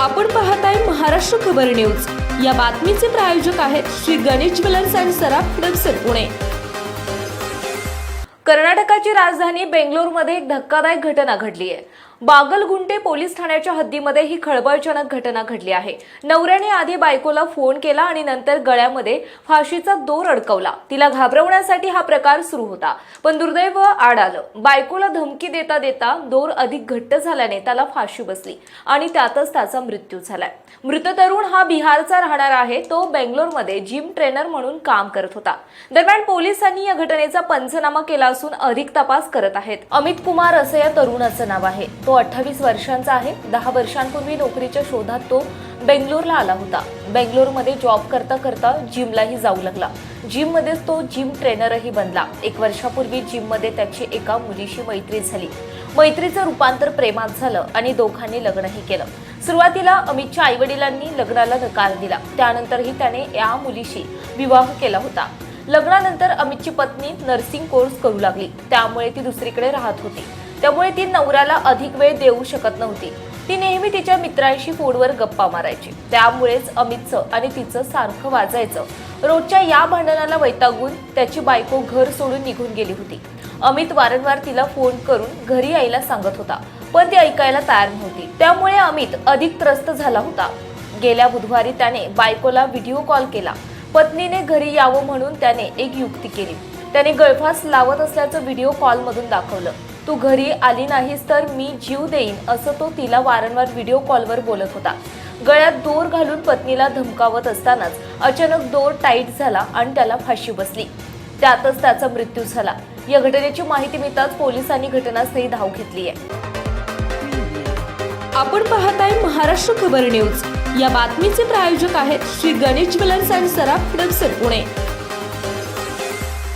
आपण पाहताय महाराष्ट्र खबर न्यूज. या बातमीचे प्रायोजक आहेत श्री गणेश ज्वेलर्स अँड सराफ हडपसर पुणे. कर्नाटकाची राजधानी बेंगलोरमध्ये एक धक्कादायक घटना घडली आहे. बागलगुंटे पोलीस ठाण्याच्या हद्दीमध्ये ही खळबळजनक घटना घडली आहे. नवऱ्याने आधी बायकोला फोन केला आणि नंतर गळ्यामध्ये फाशीचा दोर अडकवला. तिला घाबरवण्यासाठी हा प्रकार सुरू होता. पण दुर्दैव आड आलं. बायकोला धमकी देता देता दोर अधिक घट्ट झाल्याने त्याला फाशी बसली आणि त्यातच त्याचा मृत्यू झालाय. मृत तरुण हा बिहारचा राहणार आहे. तो बेंगलोरमध्ये जिम ट्रेनर म्हणून काम करत होता. दरम्यान पोलिसांनी या घटनेचा पंचनामा केला असून अधिक तपास करत आहेत. अमित कुमार असं या तरुणाचं नाव आहे. तो अठ्ठावीस वर्षांचा आहे. दहा वर्षांपूर्वी नोकरीच्या शोधात तो बेंगलोरला आला होता. बेंगलोरमध्ये जॉब करता करता जिमलाही जाऊ लागला. जिममध्येच तो जिम ट्रेनरही बनला. एक वर्षापूर्वी जिममध्ये त्याची एका मुलीशी मैत्री झाली. मैत्रीचं रूपांतर प्रेमात झालं आणि दोघांनी लग्नही केलं. सुरुवातीला अमितच्या आईवडिलांनी लग्नाला नकार दिला. त्यानंतरही त्याने या मुलीशी विवाह केला होता. लग्नानंतर अमितची पत्नी नर्सिंग कोर्स करू लागली. त्यामुळे ती दुसरीकडे राहत होती. त्यामुळे ती नवऱ्याला अधिक वेळ देऊ शकत नव्हती. ती नेहमी तिच्या मित्रांशी फोनवर गप्पा मारायची. त्यामुळेच अमितचं आणि तिचं सारखं वाजायचं. रोजच्या या भांडणाला वैतागून त्याची बायको घर सोडून निघून गेली होती. अमित वारंवार तिला फोन करून घरी यायला सांगत होता पण ती ऐकायला तयार नव्हती. त्यामुळे अमित अधिक त्रस्त झाला होता. गेल्या बुधवारी त्याने बायकोला व्हिडिओ कॉल केला. पत्नीने घरी यावं म्हणून त्याने एक युक्ती केली. त्याने गळफास लावत असल्याचं व्हिडिओ कॉलमधून दाखवलं. तू घरी आली नाहीस तर मी जीव देईन असं तो तिला वारंवार व्हिडिओ कॉलवर बोलत होता. गळ्यात दोर घालून पत्नीला धमकावत असतानाच अचानक दोर टाईट झाला आणि त्याला फाशी बसली. त्यातच त्याचा मृत्यू झाला. या घटनेची माहिती मिळताच पोलिसांनी घटनास्थळी धाव घेतली आहे. आपण पाहताय महाराष्ट्र खबर न्यूज. या बातमीचे प्रायोजक आहेत श्री गणेश ज्वेलर्स अँड सराफ हडपसर पुणे.